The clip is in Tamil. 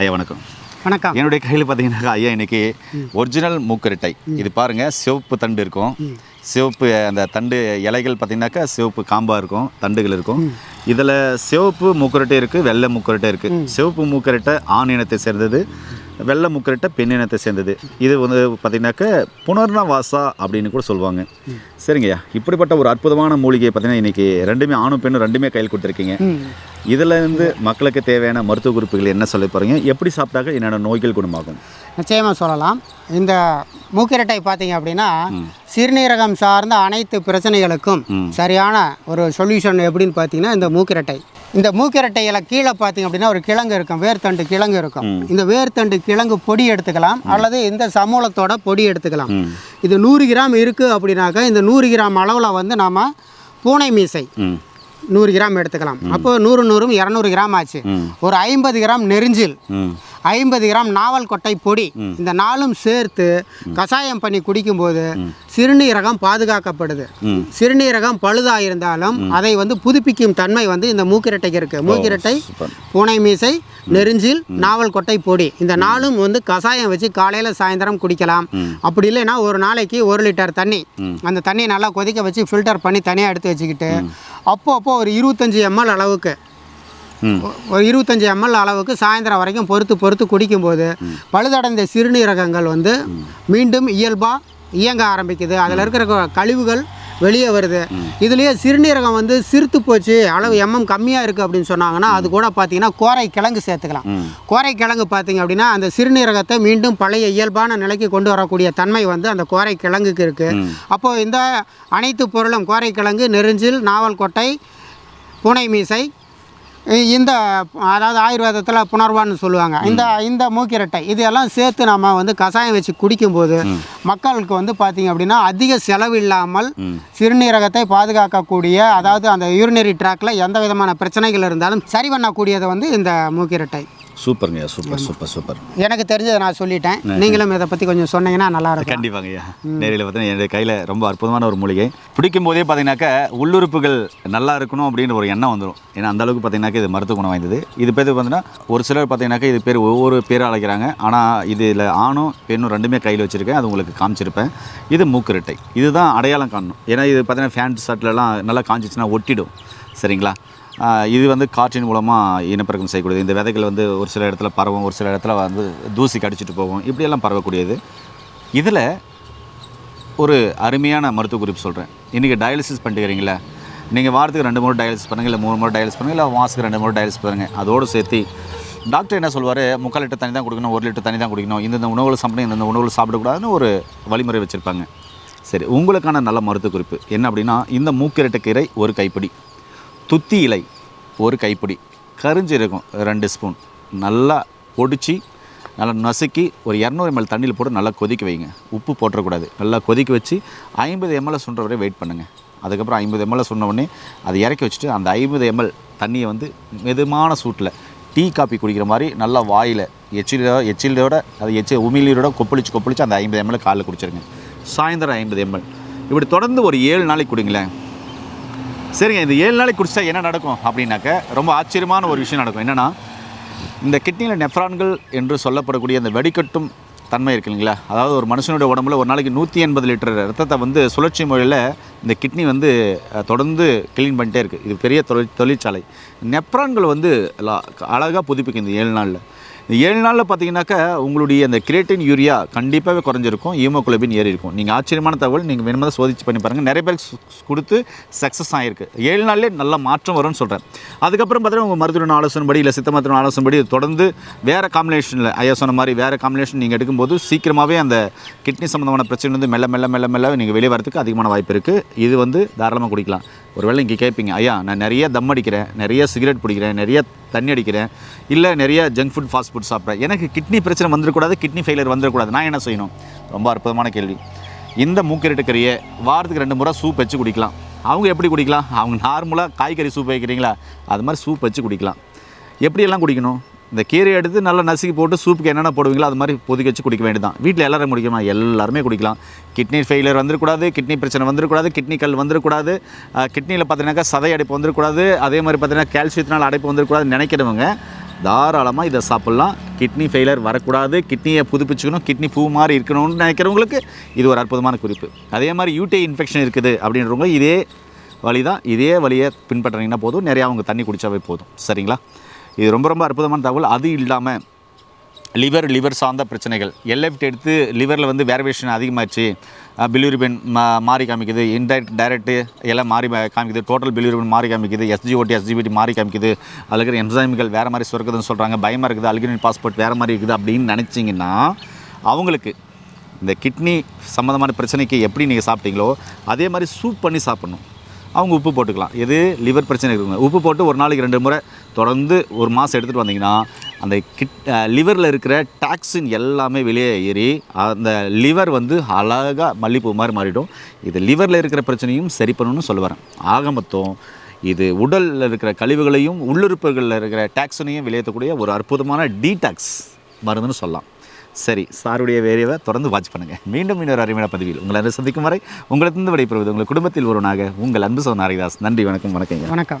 ஐயா வணக்கம். வணக்கம். என்னுடைய கையில் பார்த்தீங்கன்னாக்கா ஐயா இன்னைக்கு ஒரிஜினல் மூக்கரட்டை. இது பாருங்க சிவப்பு தண்டு இருக்கும். சிவப்பு அந்த தண்டு இலைகள் பார்த்தீங்கன்னாக்கா சிவப்பு காம்பா இருக்கும் தண்டுகள் இருக்கும். இதில் சிவப்பு மூக்கரட்டை இருக்குது வெள்ளை மூக்கரட்டை இருக்குது சிவப்பு மூக்கரட்டை ஆண் இனத்தை சேர்ந்தது. வெள்ளை மூக்கரட்டை பெண் இனத்தை சேர்ந்தது. இது வந்து பார்த்தீங்கன்னாக்கா புனர்ணவாசா அப்படின்னு கூட சொல்லுவாங்க. சரிங்கய்யா. இப்படிப்பட்ட ஒரு அற்புதமான மூலிகையை பார்த்தீங்கன்னா இன்னைக்கு ரெண்டுமே ஆணும் பெண்ணும் ரெண்டுமே கையில் கொடுத்துருக்கீங்க. இதில் இருந்து மக்களுக்கு தேவையான மருத்துவ குறிப்புகள் என்ன சொல்ல போகிறீங்க எப்படி சாப்பிட்டாக்க என்னென்ன நோய்கள் குணமாகும்? நிச்சயமாக சொல்லலாம். இந்த மூக்கிரட்டை பார்த்தீங்க அப்படின்னா சிறுநீரகம் சார்ந்த அனைத்து பிரச்சனைகளுக்கும் சரியான ஒரு சொல்யூஷன் எப்படின்னு பார்த்தீங்கன்னா இந்த மூக்கிரட்டை. இந்த மூக்கிரட்டையில கீழே பார்த்தீங்க அப்படின்னா ஒரு கிழங்கு இருக்கும் வேர்த்தண்டு கிழங்கு இருக்கும். இந்த வேர்த்தண்டு கிழங்கு பொடி எடுத்துக்கலாம் அல்லது இந்த சமூலத்தோட பொடி எடுத்துக்கலாம். இது நூறு கிராம் இருக்குது அப்படின்னாக்கா இந்த நூறு கிராம் அளவில் வந்து நாம் பூனை மீசை நூறு கிராம் எடுத்துக்கலாம். அப்போ நூறு நூறும் இரநூறு கிராம் ஆச்சு. ஒரு ஐம்பது கிராம் நெரிஞ்சில் ஐம்பது கிராம் நாவல் கொட்டை பொடி. இந்த நாலும் சேர்த்து கஷாயம் பண்ணி குடிக்கும்போது சிறுநீரகம் பாதுகாக்கப்படுது. சிறுநீரகம் பழுதாக இருந்தாலும் அதை வந்து புதுப்பிக்கும் தன்மை வந்து இந்த மூக்கிரட்டைக்கு இருக்கு. மூக்கிரட்டை பூனை மீசை நெரிஞ்சில் நாவல் கொட்டை பொடி. இந்த நாலும் வந்து கஷாயம் வச்சு காலையில் சாயந்தரம் குடிக்கலாம். அப்படி இல்லைன்னா ஒரு நாளைக்கு ஒரு லிட்டர் தண்ணி. அந்த தண்ணியை நல்லா கொதிக்க வச்சு ஃபில்டர் பண்ணி தனியாக எடுத்து வச்சுக்கிட்டு அப்போ அப்போ ஒரு இருபத்தஞ்சி எம்எல் அளவுக்கு ஒரு இருபத்தஞ்சி எம்எல் அளவுக்கு சாயந்தரம் வரைக்கும் பொறுத்து பொறுத்து குடிக்கும்போது பழுதடைந்த சிறுநீரகங்கள் வந்து மீண்டும் இயல்பாக இயங்க ஆரம்பிக்குது. அதில் இருக்கிற கழிவுகள் வெளியே வருது. இதுலேயே சிறுநீரகம் வந்து சிறுத்து போச்சு. அளவு எம்எம் கம்மியாக இருக்குது அப்படின்னு சொன்னாங்கன்னா அது கூட பார்த்தீங்கன்னா கோரை கிழங்கு சேர்த்துக்கலாம். கோரை கிழங்கு பார்த்தீங்க அப்படின்னா அந்த சிறுநீரகத்தை மீண்டும் பழைய இயல்பான நிலைக்கு கொண்டு வரக்கூடிய தன்மை வந்து அந்த கோரை கிழங்குக்கு இருக்குது அப்போது இந்த அனைத்து பொருளும் கோரை கிழங்கு நெரிஞ்சில் நாவல் கொட்டை பூனை மீசை இந்த அதாவது ஆயுர்வேதத்தில் புனர்வான்னு சொல்லுவாங்க. இந்த இந்த மூக்கிரட்டை இது எல்லாம் சேர்த்து நம்ம வந்து கஷாயம் வச்சு குடிக்கும்போது மக்களுக்கு வந்து பார்த்தீங்க அப்படின்னா அதிக செலவு இல்லாமல் சிறுநீரகத்தை பாதுகாக்கக்கூடிய அதாவது அந்த யூரினரி ட்ராக்ல எந்த விதமான பிரச்சனைகள் இருந்தாலும் சரி பண்ணக்கூடியது வந்து இந்த மூக்கிரட்டை. சூப்பருங்கய்யா சூப்பர் சூப்பர் சூப்பர். எனக்கு தெரிஞ்சதை நான் சொல்லிட்டேன். நீங்களும் இதை பற்றி கொஞ்சம் சொன்னீங்கன்னா நல்லா இருக்கும். கண்டிப்பாங்க ஐயா. நேரில் பார்த்தீங்கன்னா என்னுடைய கையில் ரொம்ப அற்புதமான ஒரு மூலிகை. பிடிக்கும் போதே பார்த்தீங்கன்னாக்கா உள்ளுறுப்புகள் நல்லா இருக்கணும் அப்படின்னு ஒரு எண்ணம் வந்துடும் ஏன்னா அந்த அளவுக்கு பார்த்தீங்கன்னாக்கா இது மருத்துவ குணம் வாய்ந்தது. இது பேர் பார்த்தீங்கன்னா ஒரு சிலர் பார்த்தீங்கன்னாக்கா இது பேர் ஒவ்வொரு பேர் அழைக்கிறாங்க. ஆனால் இதில் ஆணும் பெண்ணும் ரெண்டுமே கையில் வச்சுருக்கேன். அது உங்களுக்கு காமிச்சிருப்பேன். இது மூக்குரட்டை. இதுதான் அடையாளம் காணணும். ஏன்னா இது பார்த்தீங்கன்னா ஃபேண்ட் ஷர்ட்லலாம் நல்லா காஞ்சிச்சுன்னா ஒட்டிடும். சரிங்களா? இது வந்து காற்றின் மூலமாக இனப்பெருக்கம் செய்யக்கூடியது. இந்த விதைகள் வந்து ஒரு சில இடத்துல பரவும் ஒரு சில இடத்துல வந்து தூசி கடிச்சிட்டு போகும். இப்படியெல்லாம் பரவக்கூடியது. இதில் ஒரு அருமையான மருத்துவ குறிப்பு சொல்கிறேன் இன்றைக்கி டயாலிசிஸ் பண்ணிக்கிறீங்களா? நீங்கள் வாரத்துக்கு ரெண்டு மூணு டயாலிசிஸ் பண்ணுங்கள் இல்லை மூணு மூணு டயாலிசிஸ் பண்ணுங்கள் இல்லை மாதத்துக்கு ரெண்டு மூணு டயாலிசிஸ் பண்ணுங்கள் அதோடு சேர்த்து டாக்டர் என்ன சொல்வார்? முக்கால் லிட்டர் தண்ணி தான் குடிக்கணும் ஒரு லிட்டர் தண்ணி தான் குடிக்கணும். இந்தந்த உணவுகள் சாப்பிடணும் இந்தந்த உணவுகள் சாப்பிடக்கூடாதுன்னு ஒரு வழிமுறை வச்சுருப்பாங்க. சரி உங்களுக்கான நல்ல மருத்துவ குறிப்பு. என்ன அப்படின்னா இந்த மூக்கிரட்ட கீரை ஒரு கைப்பிடி. துத்தி இலை ஒரு கைப்பிடி கரிஞ்சீரகம் ரெண்டு ஸ்பூன் நல்லா பொடிச்சு நல்லா நசுக்கி ஒரு இரநூறு எம்எல் தண்ணியில் போட்டு நல்லா கொதிக்க வைங்க. உப்பு போட்டுறக்கூடாது. நல்லா கொதிக்க வச்சு ஐம்பது எம்எல் சுண்டுற வரை வெயிட் பண்ணுங்கள் அதுக்கப்புறம் ஐம்பது எம்எல் சொன்ன அதை இறக்கி வச்சுட்டு அந்த ஐம்பது எம்எல் தண்ணியை வந்து மெதுமான சூட்டில் டீ காப்பி குடிக்கிற மாதிரி நல்லா வாயில் எச்சிலோ எச்சிலோட அது எச்சி உமிழ்நீரோட கொப்பளிச்சு கொப்பளிச்சு அந்த ஐம்பது எம்எல் காலில் குடிச்சிருங்க. சாயந்தரம் ஐம்பது எம்எல் இப்படி தொடர்ந்து ஒரு ஏழு நாளைக்கு குடிங்களேன். சரிங்க இந்த ஏழு நாளைக்கு குடிச்சா என்ன நடக்கும் அப்படின்னாக்க ரொம்ப ஆச்சரியமான ஒரு விஷயம் நடக்கும். என்னென்னா இந்த கிட்னியில் நெஃப்ரான்கள் என்று சொல்லப்படக்கூடிய அந்த வெடிக்கட்டும் தன்மை இருக்கு இல்லைங்களா? அதாவது ஒரு மனுஷனுடைய உடம்புல ஒரு நாளைக்கு நூற்றி எண்பது லிட்டர் ரத்தத்தை வந்து சுழற்சி முறையில் இந்த கிட்னி வந்து தொடர்ந்து க்ளீன் பண்ணிட்டே இருக்குது இது பெரிய தொழில் தொழிற்சாலை. நெப்ரான்கள் வந்து அழகாக புதுப்பிக்கும் இந்த ஏழு நாளில். இந்த ஏழு நாளில் பார்த்தீங்கன்னாக்கா உங்களுடைய அந்த கிரேட்டின் யூரியா கண்டிப்பாகவே குறைஞ்சிருக்கும் ஹீமோகுளோபின் ஏறி இருக்கும் நீங்கள் ஆச்சரியமான தகவல் நீங்கள் வேணுமா சோதிச்சு பண்ணி பாருங்கள் நிறைய பேருக்கு கொடுத்து சக்ஸஸ் ஆகிருக்கு ஏழு நாள்லேயே நல்ல மாற்றம் வரும்னு சொல்கிறேன் அதுக்கப்புறம் பார்த்தீங்கன்னா உங்கள் மருத்துவ ஆலோசனைப்படி இல்லை சித்த மருத்துவ ஆலோசனைப்படி படி தொடர்ந்து வேறு காம்பினேஷனில் ஐயா சொன்ன மாதிரி வேறு காம்பினேஷன் நீங்கள் எடுக்கும்போது சீக்கிரமாகவே அந்த கிட்னி சம்மந்தமான பிரச்சனை வந்து மெல்ல மெல்ல மெல்ல மெல்ல நீங்கள் வெளியே வரதுக்கு அதிகமான வாய்ப்பு இருக்குது இது வந்து தாராளமாக குடிக்கலாம். ஒருவேளை இங்கே கேட்பீங்க ஐயா நான் நிறைய தம் அடிக்கிறேன் நிறைய சிகரெட் பிடிக்கிறேன் நிறைய தண்ணி அடிக்கிறேன் இல்லை நிறைய ஜங்க் ஃபுட் ஃபாஸ்ட் ஃபுட் சாப்பிட்றேன். எனக்கு கிட்னி பிரச்சனை வந்துடக்கூடாது கிட்னி ஃபெயிலியர் வந்துடக்கூடாது நான் என்ன செய்யணும்? ரொம்ப அற்புதமான கேள்வி. இந்த மூக்கிரட்டுக்கறியை வாரத்துக்கு ரெண்டு முறை சூப் வச்சு குடிக்கலாம். அவங்க எப்படி குடிக்கலாம்? அவங்க நார்மலாக காய்கறி சூப் வைக்கிறீங்களா? அது மாதிரி சூப் வச்சு குடிக்கலாம். எப்படியெல்லாம் குடிக்கணும்? இந்த கீரையை எடுத்து நல்லா நசுக்கி போட்டு சூப்புக்கு என்னென்ன போடுவீங்களோ அது மாதிரி பொதுக்கி வச்சு குடிக்க வேண்டியதான் வீட்டில் எல்லோரும் குடிக்கணுமா? எல்லாருமே குடிக்கலாம். கிட்னி ஃபெயிலியர் வந்துடக்கூடாது கிட்னி பிரச்சனை வந்துடக்கூடாது கிட்னி கல் வந்துடக்கூடாது கிட்னியில் பார்த்தீங்கன்னாக்கா சதை அடைப்பு வந்துடக்கூடாது அதே மாதிரி பார்த்தீங்கன்னா கால்சியத்தினால் அடைப்பு வந்துடக்கூடாதுன்னு நினைக்கிறவங்க தாராளமாக இதை சாப்பிட்லாம். கிட்னி ஃபெயிலியர் வரக்கூடாது கிட்னியை புதுப்பிச்சுக்கணும் கிட்னி பூ மாதிரி இருக்கணும்னு நினைக்கிறவங்களுக்கு இது ஒரு அற்புதமான குறிப்பு. அதே மாதிரி யூடி இன்ஃபெக்ஷன் இருக்குது அப்படின்றவங்க இதே வழி தான் இதே வழியை பின்பற்றினீங்கன்னா போதும். நிறையா அவங்க தண்ணி குடித்தாவே போதும். சரிங்களா? இது ரொம்ப ரொம்ப அற்புதமான தகவல். அது இல்லாமல் லிவர் லிவர் சார்ந்த பிரச்சனைகள். எல்எஃப்ட் எடுத்து லிவரில் வந்து வேரியேஷன் அதிகமாகிடுச்சு பிலியூரிபின் மா மாறி காமிக்குது. இன்டைரக்ட் டைரக்ட் எல்லாம் மாறி காமிக்குது. டோட்டல் பிலியூரிபின் மாறி காமிக்குது. எஸ்ஜிஓடி எஸ்ஜிபிடி மாறி காமிக்குது. அதில் இருக்கிற என்சைம்கள் வேறு மாதிரி சுரக்குதுன்னு சொல்கிறாங்க பயமாக இருக்குது. அல்கினின் பாஸ்போர்ட் வேறு மாதிரி இருக்குது அப்படின்னு நினச்சிங்கன்னா அவங்களுக்கு இந்த கிட்னி சம்மந்தமான பிரச்சனைக்கு எப்படி நீங்கள் சாப்பிட்டீங்களோ அதே மாதிரி சூப் பண்ணி சாப்பிட்ணும். அவங்க உப்பு போட்டுக்கலாம். எது? லிவர் பிரச்சனை இருக்குங்க. உப்பு போட்டு ஒரு நாளைக்கு ரெண்டு முறை தொடர்ந்து ஒரு மாதம் எடுத்துகிட்டு வந்தீங்கன்னா அந்த கிட் லிவரில் இருக்கிற டாக்ஸின் எல்லாமே வெளியே ஏறி அந்த லிவர் வந்து அழகாக மல்லிப்பூ மாதிரி மாறிடும். இது லிவரில் இருக்கிற பிரச்சனையும் சரி பண்ணணும்னு சொல்ல வரேன். ஆக மொத்தம் இது உடலில் இருக்கிற கழிவுகளையும் உள்ளுறுப்புகளில் இருக்கிற டாக்ஸனையும் வெளியேற்றக்கூடிய ஒரு அற்புதமான டீடாக்ஸ் மருந்துன்னு சொல்லலாம். சரி சாருடைய வேரியவை தொடர்ந்து வாட்ச் பண்ணுங்கள் மீண்டும் இன்னொரு அருமையான பதிவில் உங்களை அன்று சந்திக்கும் வரை உங்களிடத்திலிருந்து விடைபெறுவது உங்கள் குடும்பத்தில் ஒருவனாக உங்கள் அன்பு சோ நாரிதாஸ் நன்றி வணக்கம் வணக்கங்க. வணக்கம்.